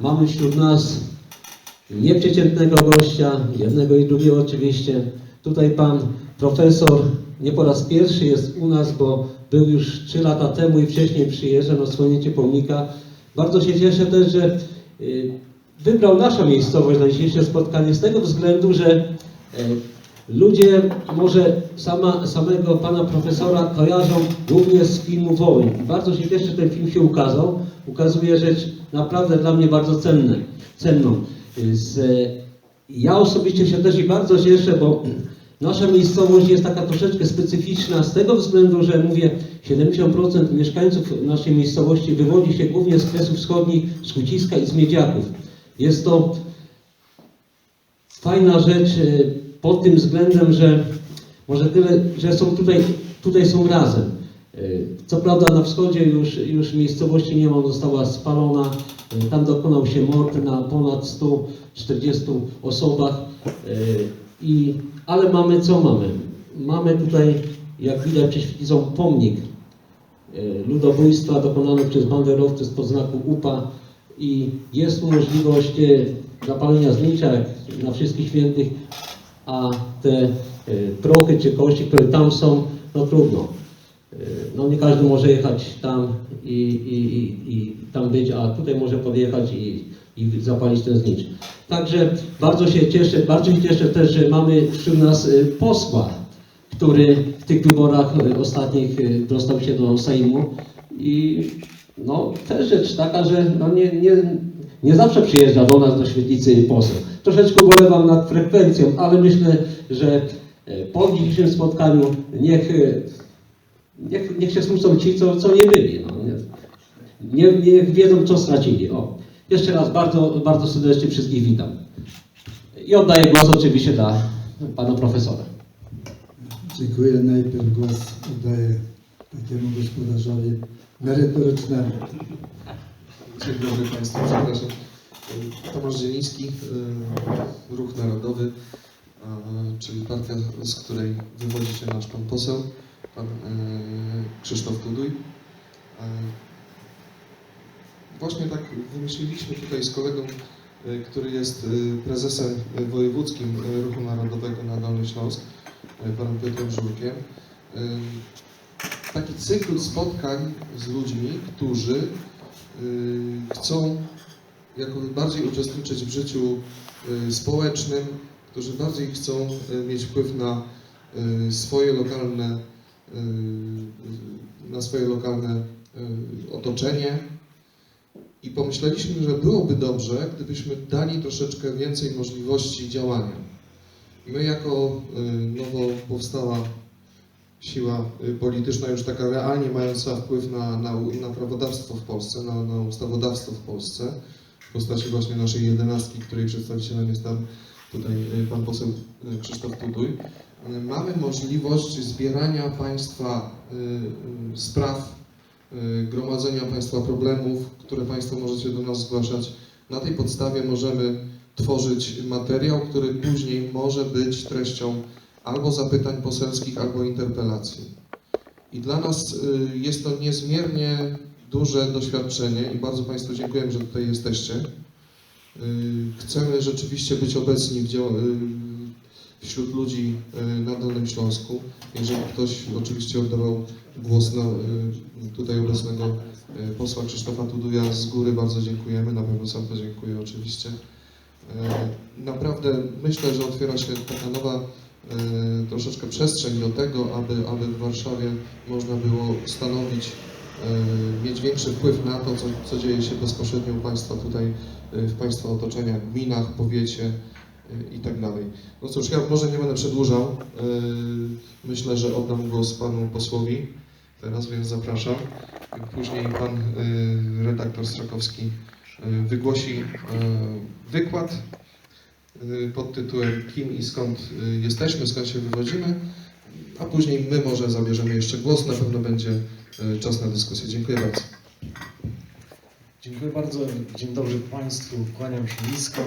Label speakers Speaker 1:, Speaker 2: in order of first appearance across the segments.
Speaker 1: mamy wśród nas nieprzeciętnego gościa, jednego i drugiego oczywiście. Tutaj pan profesor nie po raz pierwszy jest u nas, bo był już 3 lata temu i wcześniej przyjeżdżał na odsłonięcie pomnika. Bardzo się cieszę też, że y, wybrał naszą miejscowość na dzisiejsze spotkanie z tego względu, że e, ludzie może sama, samego pana profesora kojarzą głównie z filmu Wołyń. Bardzo się cieszę, że ten film się ukazał. Ukazuje rzecz naprawdę dla mnie bardzo cenne, cenną. Z, e, ja osobiście się też i bardzo cieszę, bo nasza miejscowość jest taka troszeczkę specyficzna z tego względu, że mówię, 70% mieszkańców naszej miejscowości wywodzi się głównie z Kresów Wschodnich, z Huciska i z Miedziaków. Jest to fajna rzecz e, pod tym względem, że może tyle, że są tutaj, tutaj są razem. E, Co prawda na wschodzie już, już miejscowości nie ma, została spalona. E, Tam dokonał się mord na ponad 140 osobach. E, I, ale mamy co mamy? Mamy tutaj, jak widać chwilą, pomnik ludobójstwa dokonanego przez banderowców z znaku UPA i jest możliwość zapalenia jak na wszystkich świętych, a te e, prochy czy kości, które tam są, no trudno. E, No nie każdy może jechać tam i, i, i, i tam być, a tutaj może podjechać i, i zapalić ten znicz. Także bardzo się cieszę, bardzo się cieszę też, że mamy wśród nas e, posła, który w tych wyborach ostatnich dostał się do Sejmu i no też rzecz taka, że no nie, nie, nie zawsze przyjeżdża do nas do Świetlicy poseł. Troszeczkę ubolewam nad frekwencją, ale myślę, że e, po dzisiejszym spotkaniu niech, e, niech, niech się smucą ci, co, co nie byli. No, nie, nie, niech wiedzą, co stracili. O. Jeszcze raz bardzo, bardzo serdecznie wszystkich witam. I oddaję głos oczywiście dla pana profesora.
Speaker 2: Dziękuję. Najpierw głos oddaję takiemu gospodarzowi merytorycznemu.
Speaker 3: Dzień dobry Państwu, przepraszam. Tomasz Zieliński, y, Ruch Narodowy, czyli partia, z której wywodzi się nasz pan poseł, pan y, Krzysztof Tuduj. Y, Właśnie tak wymyśliliśmy tutaj z kolegą, który jest prezesem wojewódzkim Ruchu Narodowego na Dolny Śląsk, panem Piotrem Żurkiem, taki cykl spotkań z ludźmi, którzy chcą jako bardziej uczestniczyć w życiu y, społecznym, którzy bardziej chcą y, mieć wpływ na y, swoje lokalne, na swoje lokalne otoczenie. I pomyśleliśmy, że byłoby dobrze, gdybyśmy dali troszeczkę więcej możliwości działania. My jako nowo powstała siła polityczna, już taka realnie mająca wpływ na, na, na prawodawstwo w Polsce, na, na ustawodawstwo w Polsce, w postaci właśnie naszej jedenastki, której przedstawicielem jest tam tutaj y, pan poseł y, Krzysztof Tuduj. Y, Mamy możliwość zbierania państwa spraw, gromadzenia państwa problemów, które państwo możecie do nas zgłaszać. Na tej podstawie możemy tworzyć materiał, który później może być treścią albo zapytań poselskich, albo interpelacji. I dla nas jest to niezmiernie duże doświadczenie i bardzo Państwu dziękujemy, że tutaj jesteście. Y, Chcemy rzeczywiście być obecni y, wśród ludzi y, na Dolnym Śląsku. Jeżeli ktoś oczywiście oddawał głos na tutaj obecnego posła Krzysztofa Tuduja, z góry bardzo dziękujemy, na pewno sam podziękuję oczywiście. Naprawdę myślę, że otwiera się taka nowa troszeczkę przestrzeń do tego, aby, aby w Warszawie można było stanowić, mieć większy wpływ na to, co, co dzieje się bezpośrednio u Państwa tutaj, e, w Państwa otoczeniach, gminach, powiecie e, i tak dalej. No cóż, ja może nie będę przedłużał. Myślę, że oddam głos Panu posłowi teraz, więc zapraszam. Później Pan redaktor Strakowski wygłosi wykład y, pod tytułem Kim i skąd y, jesteśmy, skąd się wywodzimy, a później my może zabierzemy jeszcze głos, na pewno będzie y, czas na dyskusję. Dziękuję bardzo.
Speaker 4: Dziękuję bardzo. Dzień dobry Państwu. Kłaniam się nisko.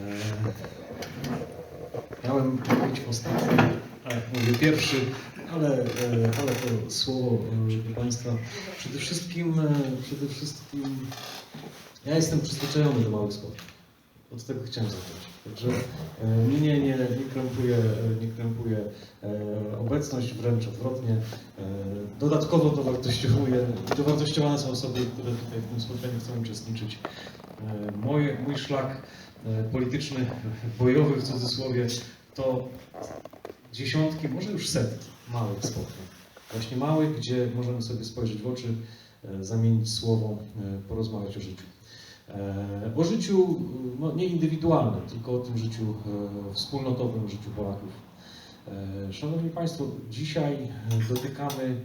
Speaker 4: E, Miałem być ostatni, a jak mówię pierwszy, ale, e, ale to słowo e, Państwa. Przede wszystkim, e, przede wszystkim Ja jestem przyzwyczajony do małych sportów. Od tego chciałem zacząć. Także mnie nie, nie, krępuje, nie krępuje e, obecność, wręcz odwrotnie. E, dodatkowo dowartościowuje, dowartościowane są osoby, które tutaj w tym spotkaniu chcą uczestniczyć. E, moje, mój szlak polityczny, bojowy w cudzysłowie, to dziesiątki, może już setki małych spotkań. Właśnie małych, gdzie możemy sobie spojrzeć w oczy, zamienić słowo, porozmawiać o życiu. E, O życiu no, nie indywidualnym, tylko o tym życiu e, wspólnotowym, życiu Polaków. E, Szanowni Państwo, dzisiaj e, dotykamy,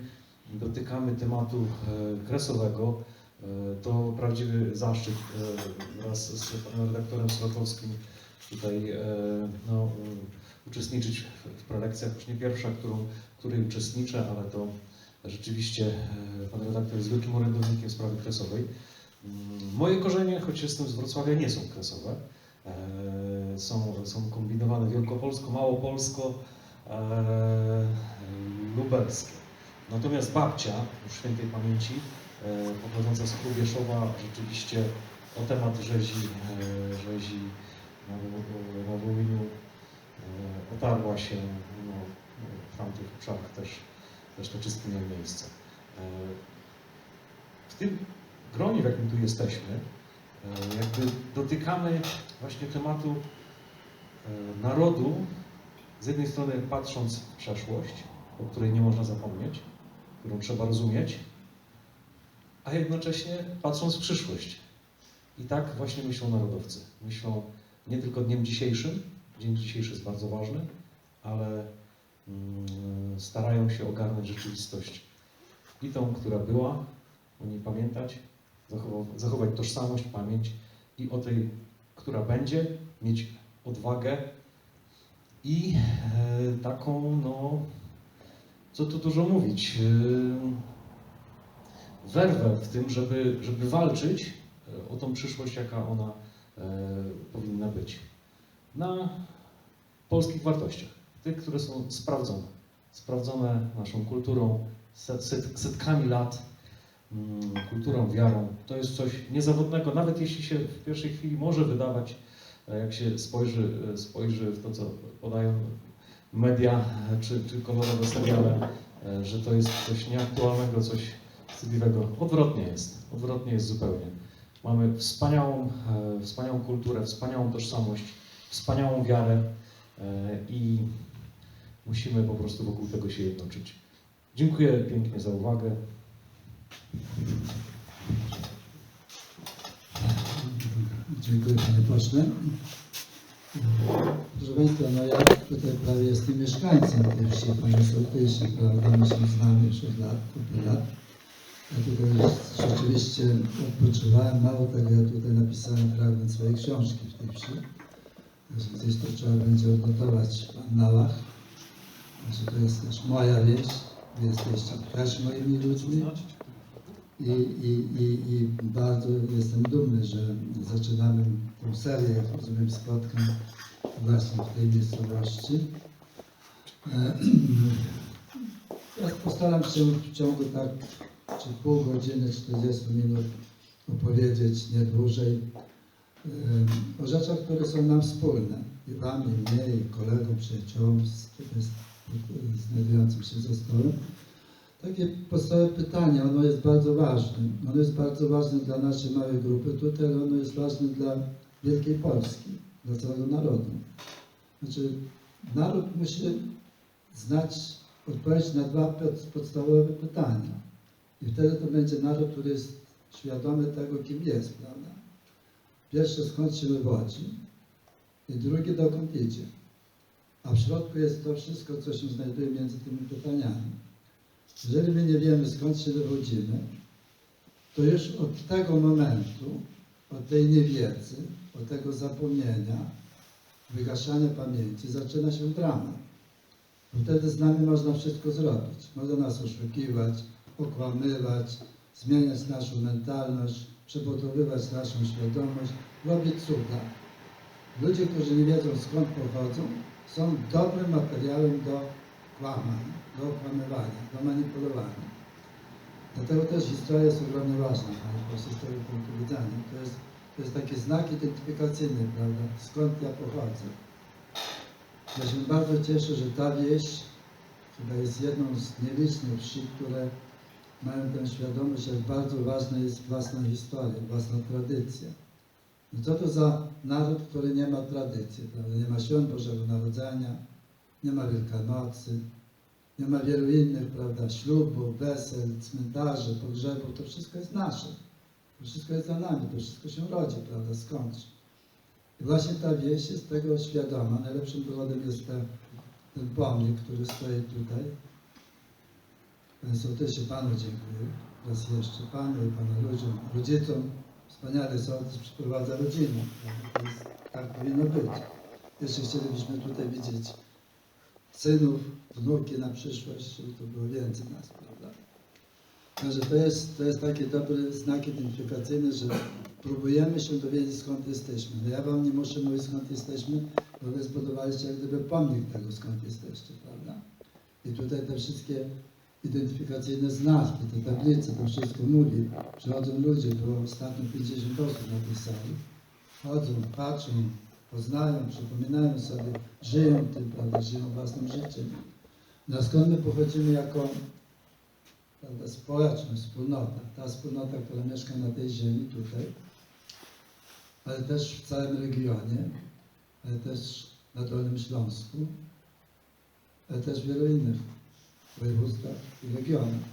Speaker 4: dotykamy tematu e, kresowego. E, To prawdziwy zaszczyt e, wraz z panem redaktorem Słakowskim tutaj e, no, e, uczestniczyć w- prelekcjach. Już nie pierwsza, którą, której uczestniczę, ale to rzeczywiście e, pan redaktor jest wielkim orędownikiem sprawy kresowej. Mm, Moje korzenie, choć jestem z Wrocławia, nie są kresowe. E, Są, są kombinowane wielkopolsko, małopolsko, e, lubelskie. Natomiast babcia, świętej pamięci, e, pochodząca z Krubieszowa, rzeczywiście o temat rzezi, rzezi na, Wołyniu otarła się, no, w tamtych obszarach też, też te czystki miały miejsce. W tym gronie, w jakim tu jesteśmy, e, jakby dotykamy właśnie tematu e, narodu, z jednej strony patrząc w przeszłość, o której nie można zapomnieć, którą trzeba rozumieć, a jednocześnie patrząc w przyszłość. I tak właśnie myślą narodowcy. Myślą nie tylko dniem dzisiejszym, dzień dzisiejszy jest bardzo ważny, ale mm, starają się ogarnąć rzeczywistość i tą, która była, o niej pamiętać, zachować tożsamość, pamięć i o tej, która będzie, mieć odwagę i e, taką, no, co tu dużo mówić, e, werwę w tym, żeby, żeby walczyć e, o tą przyszłość, jaka ona powinna być. Na polskich wartościach, tych, które są sprawdzone, sprawdzone naszą kulturą, set, set, setkami lat, kulturą, wiarą. To jest coś niezawodnego, nawet jeśli się w pierwszej chwili może wydawać, e, jak się spojrzy, e, spojrzy w to, co podają media e, czy, czy kolorowe seriale, że to jest coś nieaktualnego, coś wstydliwego. Odwrotnie jest, odwrotnie jest zupełnie. Mamy wspaniałą, wspaniałą kulturę, wspaniałą tożsamość, wspaniałą wiarę i musimy po prostu wokół tego się jednoczyć. Dziękuję pięknie za uwagę.
Speaker 2: Dziękuję Panie Pośle. Proszę Państwa, no ja tutaj prawie jestem mieszkańcem tej wsi, Panie Sołtysie, prawda, my się znamy już od lat, od lat. Ja tutaj rzeczywiście odpoczywałem, mało tego, ja tutaj napisałem fragment swojej książki w tej wsi. Także gdzieś to trzeba będzie odnotować w annałach. Znaczy to jest też moja wieś, wy jesteście też moimi ludźmi. I, i, i, I bardzo jestem dumny, że zaczynamy tę serię, jak rozumiem, spotkań właśnie w tej miejscowości. E, Ja postaram się w ciągu tak, czy pół godziny, 40 minut opowiedzieć, nie dłużej, e, o rzeczach, które są nam wspólne. I Wam, i mnie, i kolegom, przyjaciołom, z, z- znajdującym się za stołem. Takie podstawowe pytanie, ono jest bardzo ważne. Ono jest bardzo ważne dla naszej małej grupy tutaj, ale ono jest ważne dla Wielkiej Polski, dla całego narodu. Znaczy, naród musi znać odpowiedź na dwa pod- podstawowe pytania. I wtedy to będzie naród, który jest świadomy tego, kim jest, prawda? Pierwsze, skąd się wywodzi i drugie, dokąd idzie. A w środku jest to wszystko, co się znajduje między tymi pytaniami. Jeżeli my nie wiemy, skąd się wywodzimy, to już od tego momentu, od tej niewiedzy, od tego zapomnienia, wygaszania pamięci, zaczyna się dramat. Bo wtedy z nami można wszystko zrobić. Można nas oszukiwać, okłamywać, zmieniać naszą mentalność, przygotowywać naszą świadomość, robić cuda. Ludzie, którzy nie wiedzą skąd pochodzą, są dobrym materiałem do kłamań, do okłamywania, do manipulowania. Dlatego też historia jest ogromnie ważna, Panie Pośle, z tego punktu widzenia. To jest to jest taki znak identyfikacyjny, prawda? Skąd ja pochodzę. Ja się bardzo cieszę, że ta wieś chyba jest jedną z nielicznych wsi, które mają tę świadomość, jak bardzo ważna jest własna historia, własna tradycja. No co to za naród, który nie ma tradycji, prawda? Nie ma świąt Bożego Narodzenia, nie ma Wielkanocy, nie ma wielu innych, prawda, ślubów, wesel, cmentarzy, pogrzebów, to wszystko jest nasze. To wszystko jest za nami, to wszystko się rodzi, prawda, skądś. I właśnie ta wieś jest tego świadoma. Najlepszym dowodem jest ten, ten pomnik, który stoi tutaj. Panie sołtysie, Panu dziękuję raz jeszcze, Panu i Pana ludziom, rodzicom. Wspaniale sołtys przyprowadza rodzinę. tak powinno być. Jeszcze chcielibyśmy tutaj widzieć synów, wnuki na przyszłość, żeby to było więcej nas, prawda? Także to jest, to jest taki dobry znak identyfikacyjny, że próbujemy się dowiedzieć skąd jesteśmy. No ja Wam nie muszę mówić skąd jesteśmy, bo Wy zbudowaliście jak gdyby pomnik tego skąd jesteście, prawda? I tutaj te wszystkie identyfikacyjne znaki, te tablice, to wszystko mówi. Przychodzą ludzie, było ostatnio 50 osób na tej sali. Chodzą, patrzą, poznają, przypominają sobie, żyją tym, prawda, żyją własnym życiem. No skąd my pochodzimy jako prawda, społeczność, wspólnota, ta wspólnota, która mieszka na tej ziemi tutaj, ale też w całym regionie, ale też na Dolnym Śląsku, ale też w wielu innych województwach i regionach.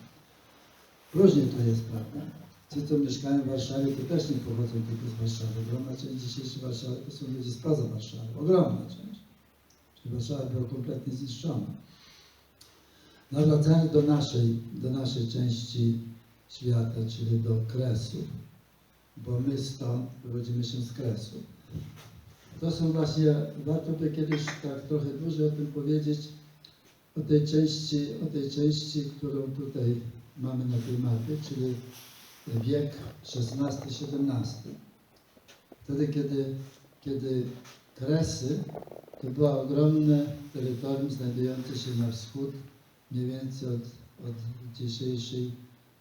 Speaker 2: Różnie to jest, prawda? Ci, co mieszkają w Warszawie, to też nie pochodzą tylko z Warszawy. Ogromna część dzisiejszej Warszawy to są ludzie spoza Warszawy. Ogromna część. Czyli Warszawa była kompletnie zniszczona. No wracając do naszej, do naszej części świata, czyli do Kresu, bo my stąd wywodzimy się z Kresu. To są właśnie, warto by kiedyś tak trochę dłużej o tym powiedzieć, o tej części, o tej części, którą tutaj mamy na tej mapie, czyli wiek XVI-XVII. Wtedy, kiedy, kiedy Kresy to było ogromne terytorium znajdujące się na wschód, mniej więcej od, od dzisiejszej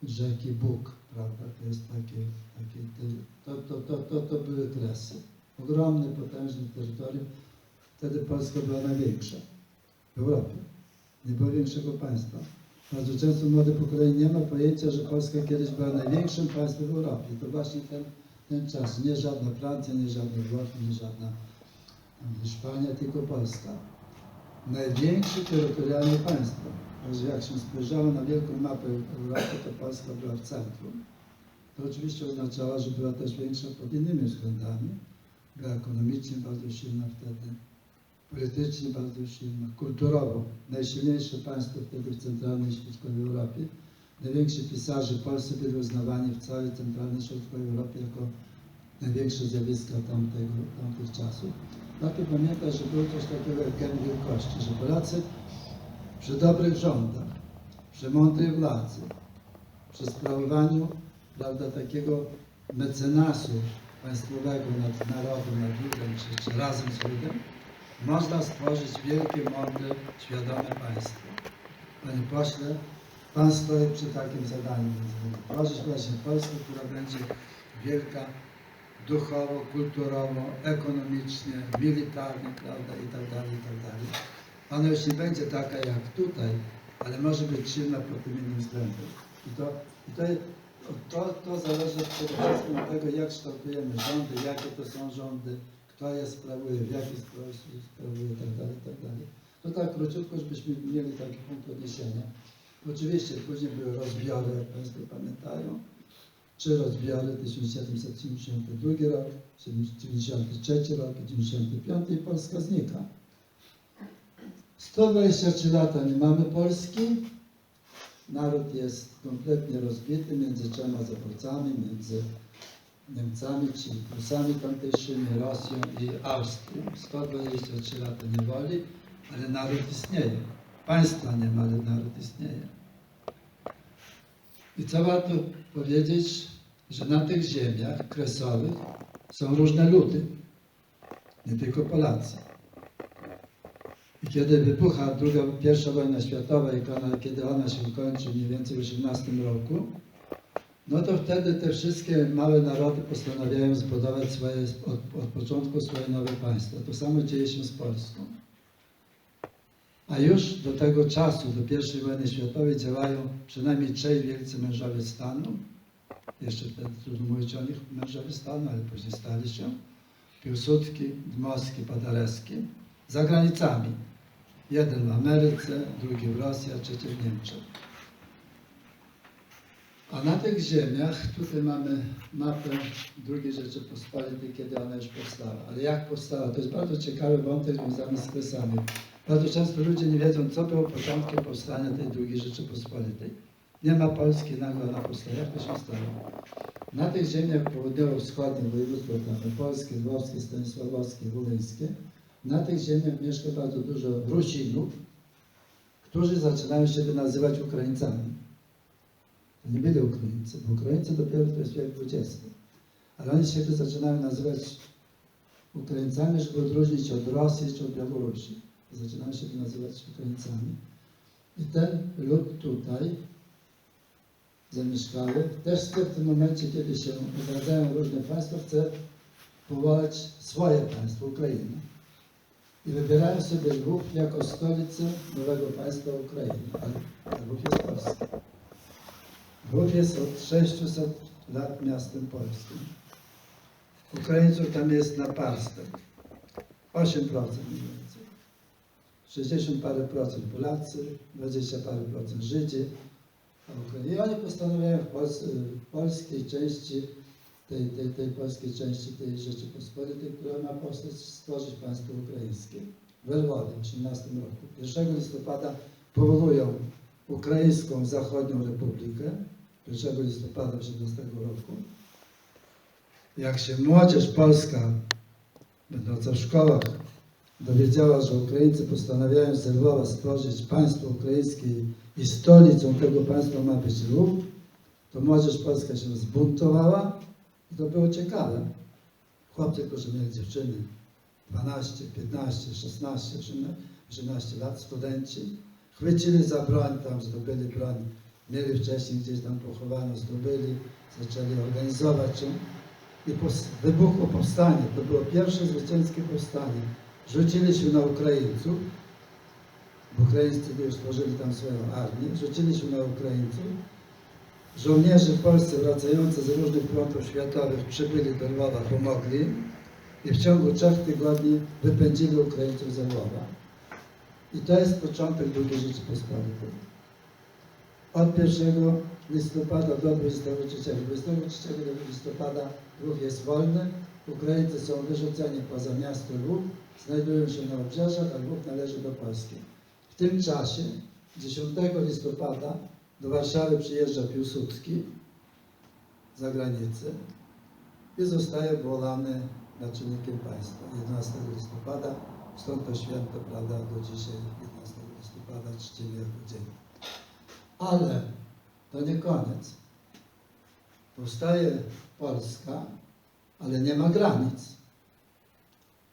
Speaker 2: rzeki Bóg, prawda? To jest takie, takie to, to, to, to, to były Kresy. Ogromne, potężne terytorium. Wtedy Polska była największa w Europie. Nie było większego państwa. Bardzo często młode pokolenie nie ma pojęcia, że Polska kiedyś była największym państwem w Europie. To właśnie ten, ten czas. Nie żadna Francja, nie żadne Włochy, nie żadna Hiszpania, tylko Polska. Największe terytorialnie państwo. Także jak się spojrzało na wielką mapę Europy, to Polska była w centrum. To oczywiście oznaczało, że była też większa pod innymi względami. Była ekonomicznie bardzo silna wtedy, politycznie bardzo silna, kulturowo. Najsilniejsze państwo wtedy w centralnej i środkowej Europie. Najwięksi pisarze polscy byli uznawani w całej centralnej i środkowej Europie jako największe zjawiska tamtego, tamtych czasów. Warto pamiętać, że było coś takiego jak gen wielkości, że Polacy przy dobrych rządach, przy mądrej władzy, przy sprawowaniu prawda, takiego mecenasu państwowego nad narodem, nad ludem, czy, czy razem z ludem, można stworzyć wielkie, mądre, świadome państwo. Panie pośle, Pan stoi przy takim zadaniu. Tworzyć właśnie Polskę, która będzie wielka duchowo, kulturowo, ekonomicznie, militarnie, prawda, i tak dalej, i tak dalej. Ona już nie będzie taka jak tutaj, ale może być silna pod tym innym względem. I to, i to, to, to zależy przede wszystkim od tego, jak kształtujemy rządy, jakie to są rządy, kto je sprawuje, w jaki sposób sprawuje, i tak dalej, i tak. To tak króciutko, żebyśmy mieli taki punkt odniesienia. Oczywiście później były rozbiory, jak Państwo pamiętają, trzy rozbiory, 1772 rok, 93 rok i 95 i Polska znika. 123 lata nie mamy Polski. Naród jest kompletnie rozbity między trzema zaborcami, między Niemcami, czyli Prusami tamtejszymi, Rosją i Austrią. 123 lata niewoli, ale naród istnieje. Państwa nie ma, ale naród istnieje. I co warto powiedzieć, że na tych ziemiach kresowych są różne ludy, nie tylko Polacy. I kiedy wybucha druga, pierwsza wojna światowa i kiedy ona się kończy mniej więcej w 18 roku, no to wtedy te wszystkie małe narody postanawiają zbudować swoje, od, od początku swoje nowe państwo. To samo dzieje się z Polską. A już do tego czasu, do I wojny światowej działają przynajmniej trzej wielcy mężowie stanu. Jeszcze wtedy trudno mówić o nich mężowie stanu, ale później stali się. Piłsudski, Dmowski, Paderewski. Za granicami. Jeden w Ameryce, drugi w Rosji, a trzeci w Niemczech. A na tych ziemiach, tutaj mamy mapę II Rzeczypospolitej, kiedy ona już powstała. Ale jak powstała? To jest bardzo ciekawy wątek związany z kresami. Bardzo często ludzie nie wiedzą, co było początkiem powstania tej II Rzeczypospolitej. Nie ma Polski, nagle ona powstała. Jak to się stało? Na tych ziemiach południowo-wschodnich województwo tam polskie, lwowskie, stanisławowskie, wolyńskie, na tych ziemiach mieszka bardzo dużo Rusinów, którzy zaczynają siebie nazywać Ukraińcami. Nie byli Ukraińcy, bo Ukraińcy dopiero to jest wiek XX. Ale oni siebie zaczynają nazywać Ukraińcami, żeby odróżnić od Rosji czy od Białorusi. Zaczynają siebie nazywać Ukraińcami. I ten lud tutaj zamieszkały, też w tym momencie, kiedy się odradzają różne państwa, chce powołać swoje państwo, Ukrainę. I wybierają sobie Lwów jako stolicę nowego państwa Ukrainy. A Lwów jest Polski. Lwów jest od 600 lat miastem polskim. Ukraińców tam jest na parstek. 8% mniej więcej. 60 parę procent Polacy, 20 parę procent Żydzi. I oni postanawiają w, Pols w polskiej części, tej, tej, tej polskiej części tej Rzeczypospolitej, która ma powstać, stworzyć państwo ukraińskie. W Lwowie w 18 roku. 1 listopada powołują Ukraińską Zachodnią Republikę. 1 listopada 17 roku. Jak się młodzież polska, będąca w szkołach, dowiedziała, że Ukraińcy postanawiają z Lwowa stworzyć państwo ukraińskie i stolicą tego państwa ma być Lwów, to młodzież polska się zbuntowała i to było ciekawe. Chłopcy, którzy mieli dziewczyny 12, 15, 16, 13 lat, studenci, chwycili za broń, tam zdobyli broń, mieli wcześniej gdzieś tam pochowano, zdobyli, zaczęli organizować ją i wybuchło powstanie. To było pierwsze zwycięskie powstanie. Rzucili się na Ukraińców, bo Ukraińcy już stworzyli tam swoją armię, rzucili się na Ukraińców. Żołnierze polscy wracający z różnych frontów światowych przybyli do Lwowa, pomogli i w ciągu trzech tygodni wypędzili Ukraińców ze Lwowa. I to jest początek II Rzeczypospolitej. Od 1 listopada do 23. 23 listopada Lwów jest wolny, Ukraińcy są wyrzuceni poza miasto Lwów, znajdują się na obrzeżach, a Lwów należy do Polski. W tym czasie, 10 listopada, do Warszawy przyjeżdża Piłsudski z zagranicy i zostaje powołany naczelnikiem państwa 11 listopada. Stąd to święto, prawda, do dzisiaj 11 listopada czcimy jako dzień. Ale to nie koniec. Powstaje Polska, ale nie ma granic.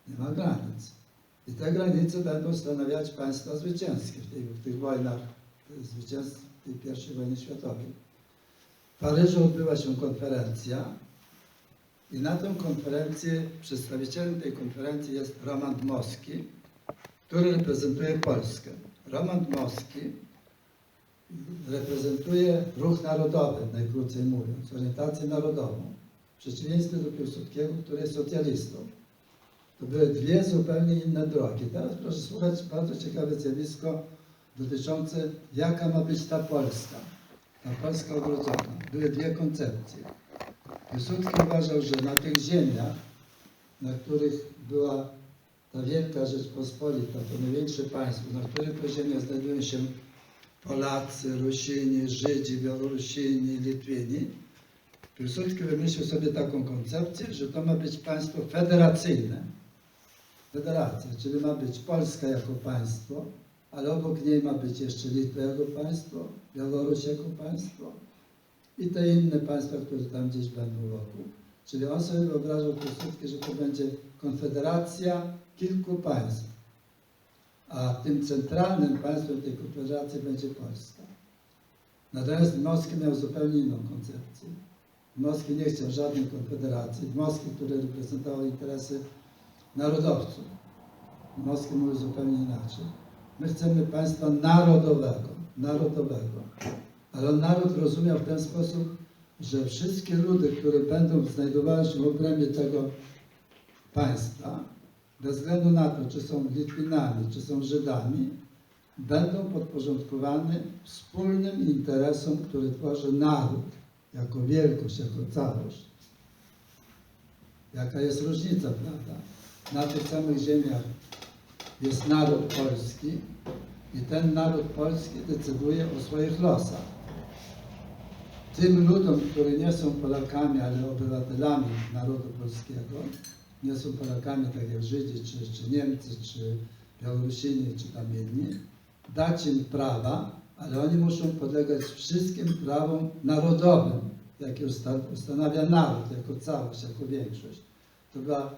Speaker 2: Nie ma granic. I te granice będą stanowić państwa zwycięskie w, tej, w tych wojnach zwycięstw tej pierwszej wojny światowej. W Paryżu odbyła się konferencja i na tę konferencję, przedstawicielem tej konferencji jest Roman Dmowski, który reprezentuje Polskę. Roman Dmowski reprezentuje ruch narodowy, najkrócej mówiąc, orientację narodową. W przeciwieństwie do Piłsudskiego, który jest socjalistą. To były dwie zupełnie inne drogi. Teraz proszę słuchać bardzo ciekawe zjawisko dotyczące jaka ma być ta Polska. Ta Polska odrodzona. Były dwie koncepcje. Piłsudski uważał, że na tych ziemiach, na których była ta wielka Rzeczpospolita, to największe państwo, na których to ziemiach znajdują się Polacy, Rusini, Żydzi, Białorusini, Litwini, Piłsudski wymyślił sobie taką koncepcję, że to ma być państwo federacyjne. Federacja, czyli ma być Polska jako państwo, ale obok niej ma być jeszcze Litwa jako państwo, Białoruś jako państwo i te inne państwa, które tam gdzieś będą wokół. Czyli on sobie wyobrażał Piłsudski, że to będzie konfederacja kilku państw, a tym centralnym państwem tej konfederacji będzie Polska. Natomiast Dmowski miał zupełnie inną koncepcję. Dmowski nie chciał żadnej konfederacji. Dmowski, który reprezentował interesy narodowców. Dmowski mówił zupełnie inaczej. My chcemy państwa narodowego, narodowego. Ale naród rozumiał w ten sposób, że wszystkie ludy, które będą znajdowały się w obrębie tego państwa, bez względu na to, czy są Litwinami, czy są Żydami, będą podporządkowane wspólnym interesom, który tworzy naród, jako wielkość, jako całość. Jaka jest różnica, prawda? Na tych samych ziemiach jest naród polski i ten naród polski decyduje o swoich losach. Tym ludom, które nie są Polakami, ale obywatelami narodu polskiego, nie są Polakami tak jak Żydzi, czy, czy Niemcy, czy Białorusini, czy tam inni, dać im prawa, ale oni muszą podlegać wszystkim prawom narodowym, jakie usta- ustanawia naród jako całość, jako większość. To była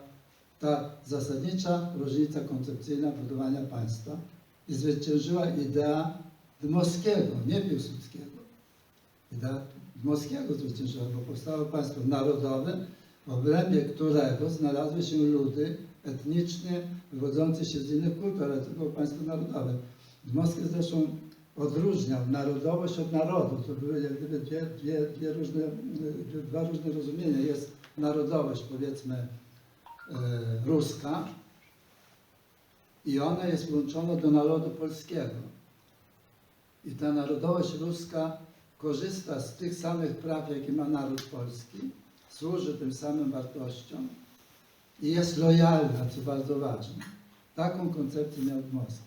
Speaker 2: ta zasadnicza różnica koncepcyjna budowania państwa i zwyciężyła idea Dmowskiego, nie Piłsudskiego. Idea Dmowskiego zwyciężyła, bo powstało państwo narodowe, w obrębie którego znalazły się ludy etnicznie wywodzące się z innych kultur, ale było państwo narodowe. Dmowski zresztą odróżniał narodowość od narodu. To były jak gdyby dwie, dwie, dwie różne, dwa różne rozumienia. Jest narodowość, powiedzmy, e, ruska i ona jest włączona do narodu polskiego. I ta narodowość ruska korzysta z tych samych praw, jakie ma naród polski, służy tym samym wartościom i jest lojalna, co bardzo ważne. Taką koncepcję miał Dmowski.